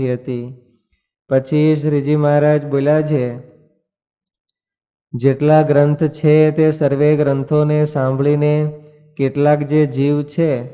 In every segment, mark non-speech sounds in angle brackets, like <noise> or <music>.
હતી. પછી શ્રીજી મહારાજ બોલ્યા છે, જેટલા ગ્રંથ છે તે સર્વે ગ્રંથોને સાંભળીને કેટલાક જે જીવ છે,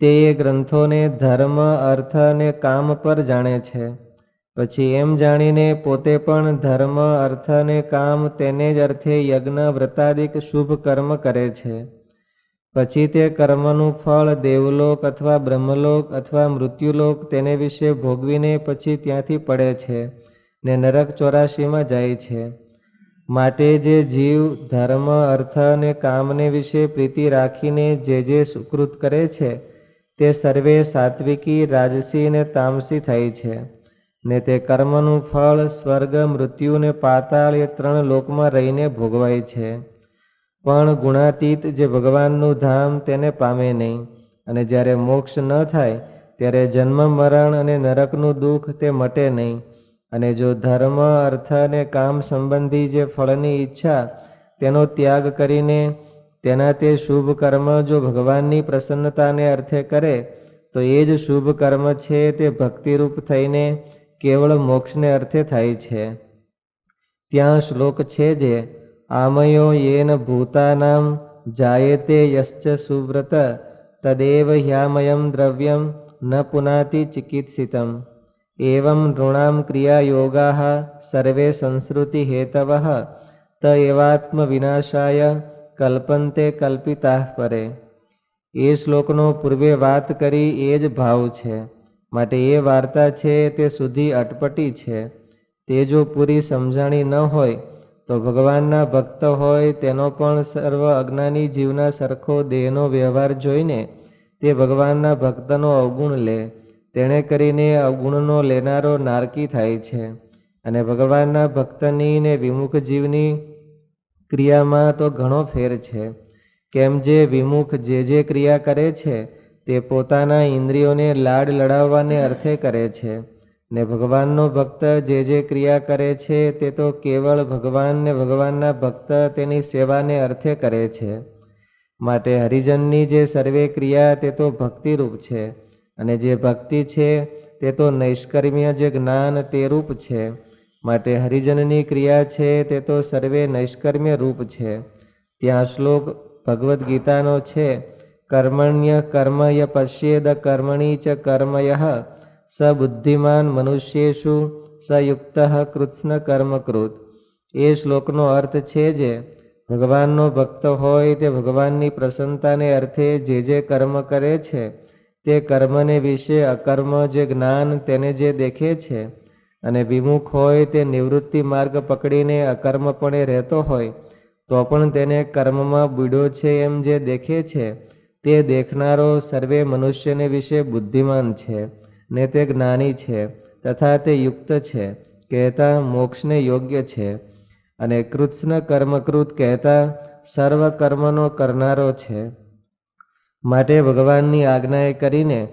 તે એ ગ્રંથોને ધર્મ, અર્થ અને કામ પર જાણે છે. પછી એમ જાણીને પોતે પણ ધર્મ, અર્થ અને કામ તેને જ અર્થે યજ્ઞ, વ્રતાદિક શુભ કર્મ કરે છે. પછી તે કર્મનું ફળ, દેવલોક અથવા બ્રહ્મલોક અથવા મૃત્યુલોક તેને વિશે ભોગવીને પછી ત્યાંથી પડે છે ને નરક ચોરાશીમાં જાય છે. માટે જે જીવ, ધર્મ, અર્થ અને કામને વિશે પ્રીતિ રાખીને જે જે સુકૃત કરે છે, તે સર્વે સાત્વિકી, રાજસી ને તામસી થાય છે. ને તે કર્મનું ફળ, સ્વર્ગ, મૃત્યુ ને પાતાળ એ ત્રણ લોકમાં રહીને ભોગવાય છે. પણ ગુણાતીત જે ભગવાનનું ધામ તેને પામે નહીં. અને જ્યારે મોક્ષ ન થાય, ત્યારે જન્મ, મરણ અને નરકનું દુઃખ તે મટે નહીં. અને જો ધર્મ, અર્થ અને કામ સંબંધી જે ફળની ઈચ્છા તેનો ત્યાગ કરીને તેના તે શુભ કર્મ જો ભગવાનની પ્રસન્નતાને અર્થે કરે, તો એ જ શુભ કર્મ છે તે ભક્તિરૂપ થઈને કેવળ મોક્ષને અર્થે થાય છે. ત્યાં શ્લોક છે જે આમયો યેન ભૂતાનામ જાયતે યશ્ચ સુવ્રત તદેવ હ્યામયમ દ્રવ્યમ ન પુનાતિ ચિકિત્સિતમ એવમ નૃણામ ક્રિયાયોગા સર્વે સંસ્કૃતિ હેતવ ત એવાત્મ વિનાશાય કલ્પંતે કલ્પિતા પરે એ શ્લોકનો પૂર્વે વાત કરી એ જ ભાવ છે માટે એ વાર્તા છે તે સુધી અટપટી છે તે જો પૂરી સમજાણી ન હોય તો ભગવાનના ભક્ત હોય તેનો પણ સર્વ અજ્ઞાની જીવના સરખો દેહનો વ્યવહાર જોઈને તે ભગવાનના ભક્તનો અવગુણ લે. તેણે કરીને અવગુણનો લેનારો નારકી થાય છે. અને ભગવાનના ભક્તની ને વિમુખ જીવની ક્રિયામાં તો ઘણો ફેર છે. કેમ જે વિમુખ જે જે ક્રિયા કરે છે, તે પોતાના ઇન્દ્રિયોને લાડ લડાવવાને અર્થે કરે છે. ને ભગવાનનો ભક્ત જે જે ક્રિયા કરે છે, તે તો કેવળ ભગવાન ને ભગવાનના ભક્ત તેની સેવાને અર્થે કરે છે. માટે હરિજનની જે સર્વે ક્રિયા, તે તો ભક્તિરૂપ છે. અને જે ભક્તિ છે, તે તો નૈષ્કર્મ્ય જે જ્ઞાન તે રૂપ છે. માટે હરિજનની ક્રિયા છે, તે તો સર્વે નૈષ્કર્મ્ય રૂપ છે. ત્યાં શ્લોક ભગવદ્ ગીતાનો છે, કર્મણ્ય કર્મય પશ્યેદ કર્મણી ચ કર્મય. સ બુદ્ધિમાન મનુષ્યેશુ સ યુક્ત કૃત્સ્ન કર્મકૃત એ શ્લોકનો અર્થ છે જે, ભગવાનનો ભક્ત હોય તે ભગવાનની પ્રસન્નતાને અર્થે જે જે કર્મ કરે છે, તે કર્મને વિશે અકર્મ જે જ્ઞાન તેને જે દેખે છે, અને વિમુખ હોય તે નિવૃત્તિ માર્ગ પકડીને અકર્મપણે રહેતો હોય, તો પણ તેને કર્મમાં બુડો છે એમ જે દેખે છે, તે દેખનારો સર્વે મનુષ્યને વિશે બુદ્ધિમાન છે. ને તે જ્ઞાની છે, તથા તે યુક્ત છે, કહેતા મોક્ષને યોગ્ય છે, અને કૃત્સ્ન કર્મકૃત કહેતા સર્વ કર્મનો કરનારો છે. માટે ભગવાનની આજ્ઞાએ કરીને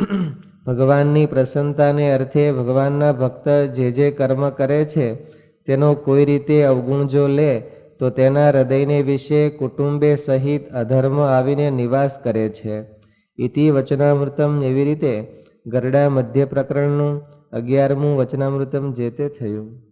<clears throat> ભગવાનની પ્રસન્નતાને અર્થે ભગવાનના ભક્ત જે જે કર્મ કરે છે, તેનો કોઈ રીતે અવગુણ જો લે, તો તેના હૃદયને વિશે કુટુંબે સહિત અધર્મ આવીને નિવાસ કરે છે. ઇતિ વચનામૃતમ એવી રીતે ગરડા મધ્ય પ્રકરણનું અગિયારમું વચનામૃતમ જે તે થયું.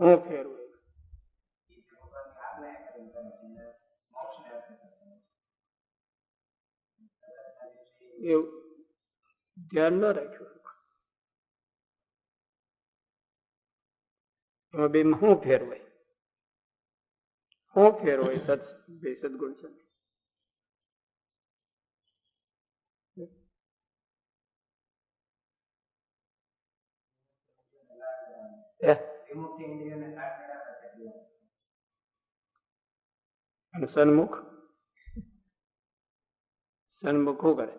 હું ફેરવું. એવું. રાખ્યું એમાં બે શું ફેર હોય? શું ફેર હોય? સત બે સદગુણ છે. હે? અને સન્મુખ? સન્મુખ શું કરે?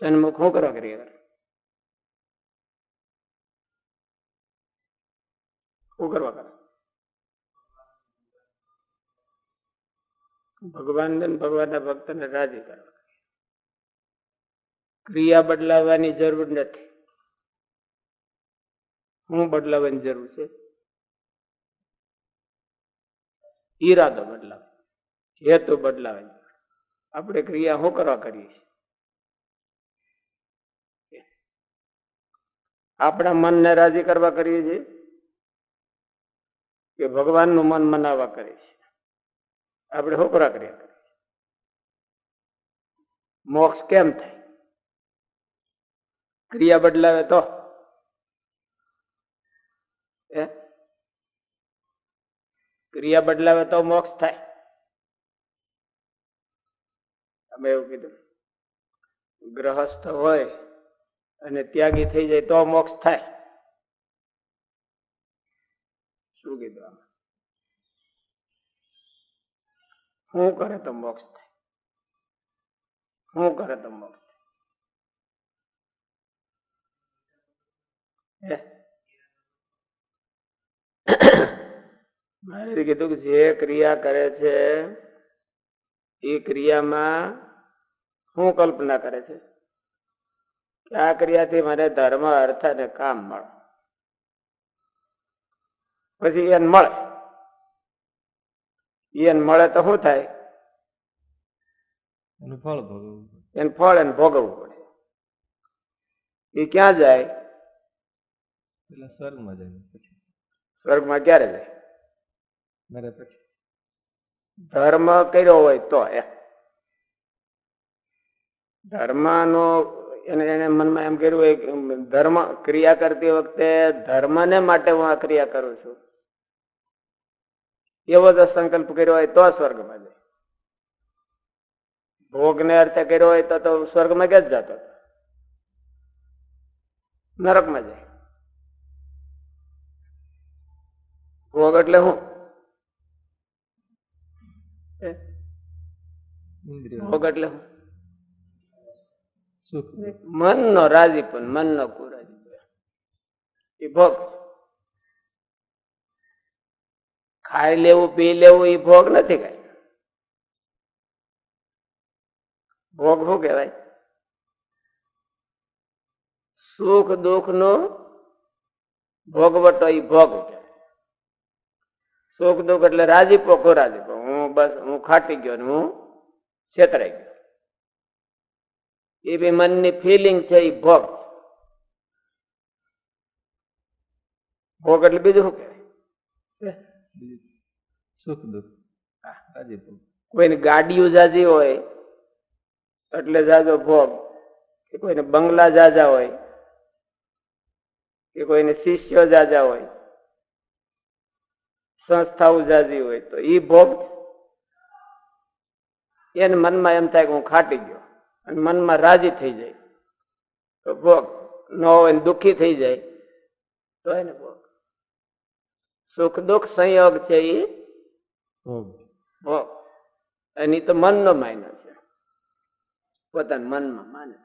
સન્મુખ શું કરવા કરીએ શું કરવા કરે? ભગવાન ને ભગવાનના ભક્તને રાજી કરવા ક્રિયા બદલાવવાની જરૂર નથી. હું બદલાવવાની જરૂર છે? ઈરાદો બદલાવ. હેતુ બદલાવાની જરૂર. આપણે ક્રિયા શું કરવા કરીએ છીએ? આપણા મનને રાજી કરવા કરીએ છીએ કે ભગવાનનું મન મનાવવા કરીએ છીએ આપણે શું કરવા કર્યા કરીએ મોક્ષ કેમ થાય? ક્રિયા બદલાવે તો એ ક્રિયા બદલાવે તો મોક્ષ થાય. અમે એવું કીધું. ગ્રહસ્થ હોય અને ત્યાગી થઈ જાય તો મોક્ષ થાય. શું કીધું આમાં? હું કરે તો મોક્ષ થાય? હું કરે તો મોક્ષ થાય? હે? મારે કીધું કે જે ક્રિયા કરે છે એ ક્રિયામાં શું કલ્પના કરે છે. કે આ ક્રિયાથી મને ધર્મ અર્થ અને કામ મળે. પછી એને મળે. એને મળે તો શું થાય? એનું ફળ ભોગવવું એને ફળ એને ભોગવવું પડે. એ ક્યાં જાય? સ્વર્ગમાં જાય પછી. સ્વર્ગમાં ક્યારે જાય? મરે પછી. ધર્મ કર્યો હોય તો એ. ધર્મનો, એને એને મનમાં એમ કર્યું હોય કે ધર્મ ક્રિયા કરતી વખતે ધર્મને માટે હું આ ક્રિયા કરું છું. એવો જો સંકલ્પ કર્યો હોય તો સ્વર્ગમાં જાય. ભોગને અર્થે કર્યો હોય તો તો સ્વર્ગમાં ક્યાં જ જતો નરકમાં જાય. ભોગ એટલે હું? ભોગ એટલે હું? સુખ. મનનો મન નો કુરાજીપન એ ભોગ ખાઈ લેવું પી લેવું એ ભોગ નથી કઈ ભોગ શું કહેવાય? સુખ દુઃખ નો ભોગવટો એ ભોગ સુખ દુઃખ એટલે રાજીપો ખોરાજીપો. હું બસ હું ખાટી ગયો હું છેતરાઈ ગયો. એ બી મનની ફિલિંગ છે એ ભોગ છે. ભોગ એટલે બીજું શું કહેવાય? સુખ દુઃખ. કોઈને ગાડીઓ જાજી હોય એટલે જાજો ભોગ. કે કોઈને બંગલા જાજા હોય કે કોઈને શિષ્યો જાજા હોય સંસ્થાઓ જાજી હોય તો એ ભોગ છે. એને મનમાં એમ થાય કે હું ખાટી ગયો. અને મનમાં રાજી થઈ જાય. તો ભોગ ન હોય દુઃખી થઈ જાય. તો એને ભોગ. સુખ દુઃખ સંયોગ છે એ ભોગ એની તો મનનો માયનો છે. પોતાના મનમાં માને.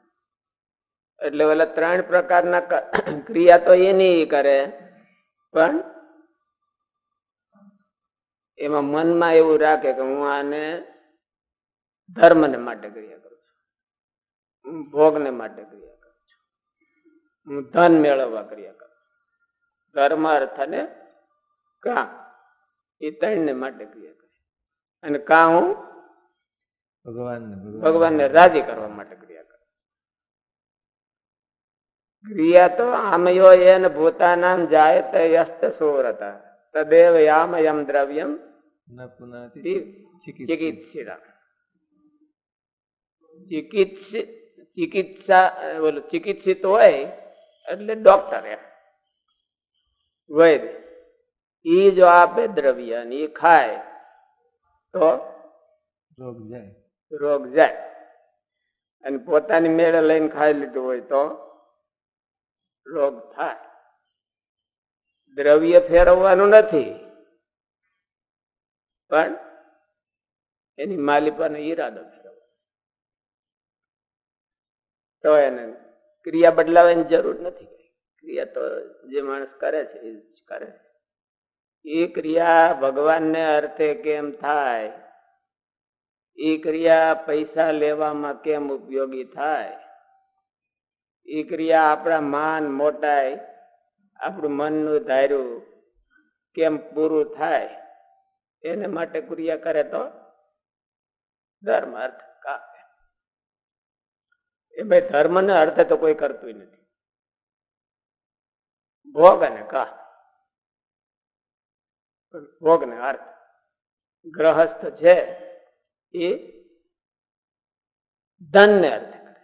એટલે ઓલા ત્રણ પ્રકારના ક્રિયા તો એની કરે. પણ એમાં મનમાં એવું રાખે કે હું આને ધર્મને માટે ક્રિયા કરું છું. હું ભોગને માટે ક્રિયા કરું છું. હું ધન મેળવવા ક્રિયા કરું છું. ધર્મ અર્થ અને કા એ ત્રણને માટે ક્રિયા કરે. અને કા હું? ભગવાનને ભગવાનને. રાજી કરવા માટે ક્રિયા કરે ક્રિયા તો આમયો એન ભૂતાનામ જાય જાયતે યસ્ત સુરતા તદેવ યામ યમ દ્રવ્યમ ચિકિત્સિત. ચિકિત્સિતા ચિકિત્સા ઓલું ચિકિત્સિત હોય એટલે ડોક્ટર એમ. વૈદ એ જો આપે દ્રવ્ય ને એ ખાય તો રોગ જાય. રોગ જાય. અને પોતાની મેળે લઈને ખાઈ લીધું હોય તો રોગ થાય. દ્રવ્ય ફેરવવાનું નથી. પણ એની માલિકાનો ઈરાદો ફેરવવાનો તો એને ક્રિયા બદલાવાની જરૂર નથી. ક્રિયા તો જે માણસ કરે છે, એ જ કરે. એ ક્રિયા ભગવાનને અર્થે કેમ થાય? એ ક્રિયા પૈસા લેવામાં કેમ ઉપયોગી થાય? એ ક્રિયા આપણા માન મોટાઈ આપણું મનનું ધાર્યું કેમ પૂરું થાય? એને માટે ક્રિયા કરે તો ધર્મ અર્થ કાપે એ ભાઈ ધર્મ ને અર્થે તો કોઈ કરતું નથી. ભોગ અને કા ભોગ ને અર્થ ગ્રહસ્થ છે એ ધન ને અર્થે કરે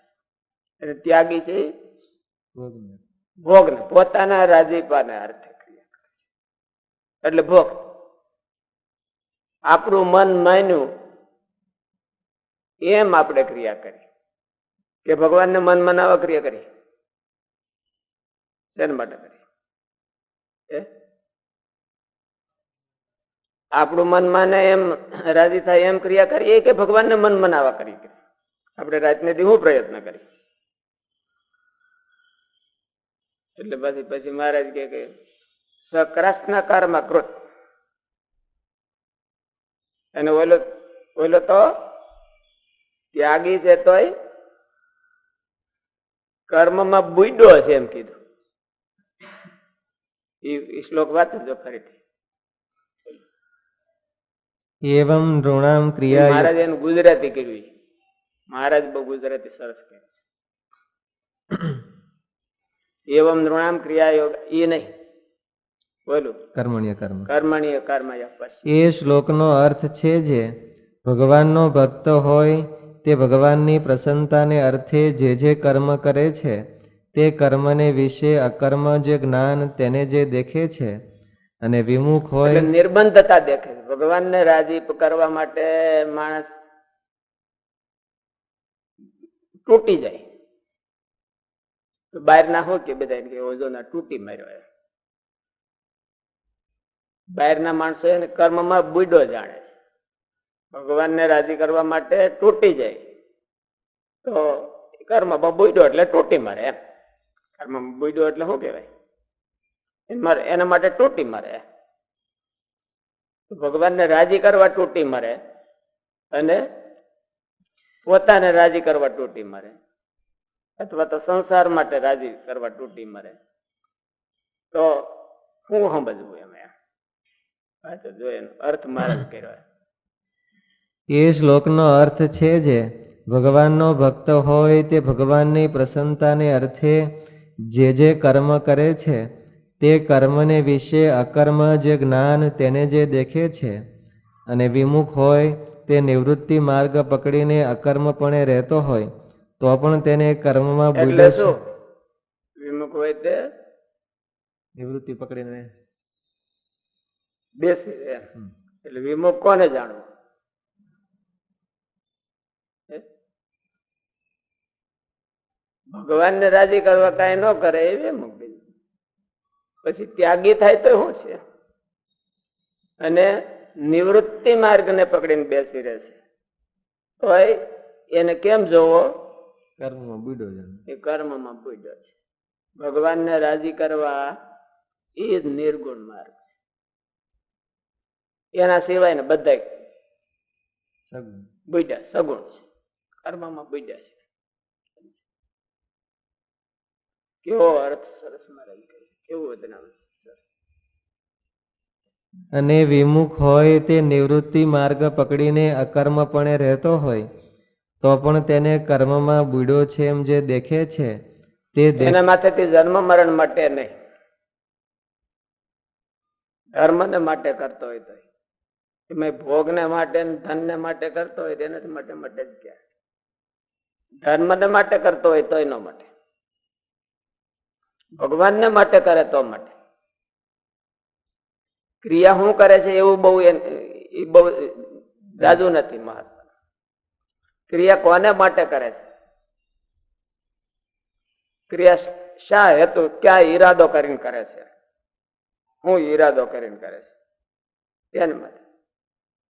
અને ત્યાગી છે ભોગ ને પોતાના રાજીપાને અર્થે ક્રિયા કરે એટલે ભોગ આપણું મન માન્યું, એમ આપણે ક્રિયા કરી કે ભગવાનને મન મનાવા ક્રિયા કરી. શેના માટે કરી? આપણું મન માને એમ, રાજી થાય એમ ક્રિયા કરીએ કે ભગવાનને મન મનાવા કરી આપણે રાતને દી પ્રયત્ન કરી? એટલે પછી પછી મહારાજ કે કે સકરાસના કારમાં કૃત અને ઓલો ઓલો તો ત્યાગી છે તોય કર્મમાં બુડ્યો છે એમ કીધું. એ શ્લોક વાંચજો ફરીથી. એવમ નૃણામ ક્રિયા મહારાજ એનું ગુજરાતી કર્યું મહારાજ બહુ ગુજરાતી સરસ કર્યું છે. એવમ નૃણામ ક્રિયા યોગ એ નહીં. બોલું. કર્મણીય કર્મ. કર્મણીય કર્મ એ શ્લોકનો અર્થ છે જે ભગવાનનો ભક્ત હોય તે ભગવાનની પ્રસન્નતાને અર્થે જે જે કર્મ કરે છે તે કર્મને વિશે અકર્મ જે જ્ઞાન તેને જે દેખે છે અને વિમુખ હોય નિર્બંધતા દેખે છે. ભગવાનને રાજી કરવા માટે માણસ તૂટી જાય. બહાર ના હોય કે બધા કે ઓઝોના તૂટી માર્યો બહારના માણસો એને કર્મમાં બુડો જાણે છે. ભગવાનને રાજી કરવા માટે તૂટી જાય. તો કર્મ બુડો એટલે તૂટી મારે એમ. કર્મ બુડો એટલે શું કહેવાય? એને માટે તૂટી મારે ભગવાનને રાજી કરવા તૂટી મારે અને પોતાને રાજી કરવા તૂટી મારે. અથવા તો સંસાર માટે રાજી કરવા તૂટી મારે. તો હું સમજવું એમ એમ. પાછો એનો અર્થ મારે કર્યો એ શ્લોકનો અર્થ છે જે ભગવાનનો ભક્ત હોય તે ભગવાનની પ્રસન્નતાને અર્થે જે જે કર્મ કરે છે તે કર્મને વિશે અકર્મ જે જ્ઞાન તેને જે દેખે છે અને વિમુખ હોય તે નિવૃત્તિ માર્ગ પકડીને અકર્મપણે રહેતો હોય તો પણ તેને કર્મમાં ભૂલ્યો છે. વિમુખ હોય તે નિવૃત્તિ પકડીને બેસી એટલે વિમુખ કોને જાણવું હે? ભગવાનને રાજી કરવા કઈ ન કરે એ વિમુખ પછી ત્યાગી થાય તો શું છે? અને નિવૃત્તિ માર્ગને પકડીને બેસી રહેશે તો એને કેમ જોવો? કર્મમાં બુડો એ કર્મમાં પૂજ્યો છે. ભગવાનને રાજી કરવા એ જ નિર્ગુણ માર્ગ છે. એના સિવાય ને બધા બુડ્યા સગુણ છે. કર્મમાં બુડ્યા છે. કેવો અર્થ સરસ કહે કેવું બદનામ અને વિમુખ હોય તે નિવૃત્તિ માર્ગ પકડીને અકર્મપણે રહેતો હોય તો પણ તેને કર્મમાં બુડો છે એમ જે દેખે છે તે એના માથેથી જન્મ મરણ માટે નહીં. ધર્મને માટે કરતો હોય તો. એમાં ભોગને માટે ને ધનને માટે કરતો હોય તેનાથી માટે માટે જ ક્યાં ધર્મને માટે કરતો હોય તોય ન માટે. ભગવાનને માટે કરે તો માટે. ક્રિયા શું કરે છે એવું બહુ એ બહુ જાજુ નથી મહત્વ ક્રિયા કોને માટે કરે છે? ક્રિયા શા હેતુ? ક્યાં ઈરાદો કરીને કરે છે? હું ઈરાદો કરીને કરે છે. એને માટે.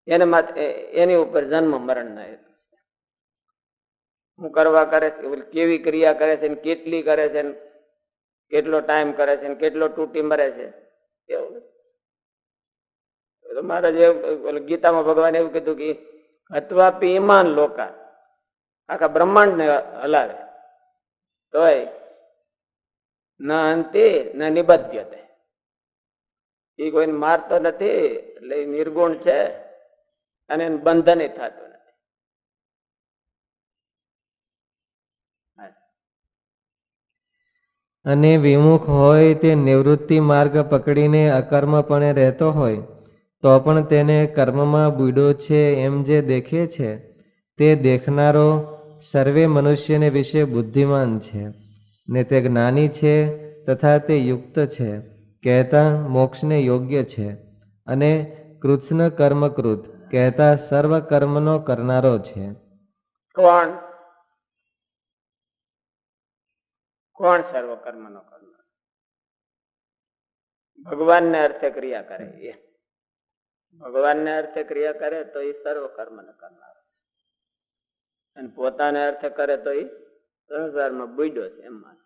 એને માટે એની ઉપર જન્મ મરણ ના હેતુ હું કરવા કરે છે? કેવી ક્રિયા કરે છે કેટલી કરે છે કેટલો ટાઈમ કરે છે કેટલો તૂટી મરે છે. એવું તો મહારાજ ગીતામાં ભગવાન એવું કીધું કે અથવા ઈમાન લોકા. આખા બ્રહ્માંડ ને હલાવે. તોય ન અંતે ન નિબધ્યતે એ કોઈને મારતો નથી, એટલે નિર્ગુણ છે અને બંધન થતું નથી અને વિમુખ હોય તે નિવૃત્તિ માર્ગ પકડીને અકર્મપણે રહેતો હોય, તો પણ તેને કર્મમાં બુડો છે એમ જે દેખે છે, તે દેખનારો સર્વે મનુષ્યને વિશે બુદ્ધિમાન છે, ને તે જ્ઞાની છે તથા તે યુક્ત છે, કહેતા મોક્ષને યોગ્ય છે, અને કૃષ્ણ કર્મકૃત, કહેતા સર્વ કર્મનો કરનારો છે. કોણ કોણ સર્વ કર્મ? નો કરનાર ભગવાનને અર્થે ક્રિયા કરે એ. ભગવાનને અર્થે ક્રિયા કરે તો એ સર્વ કર્મ ને કરનાર અને પોતાને અર્થે કરે તો એ સંસારમાં બુડ્યો છે એમ માને.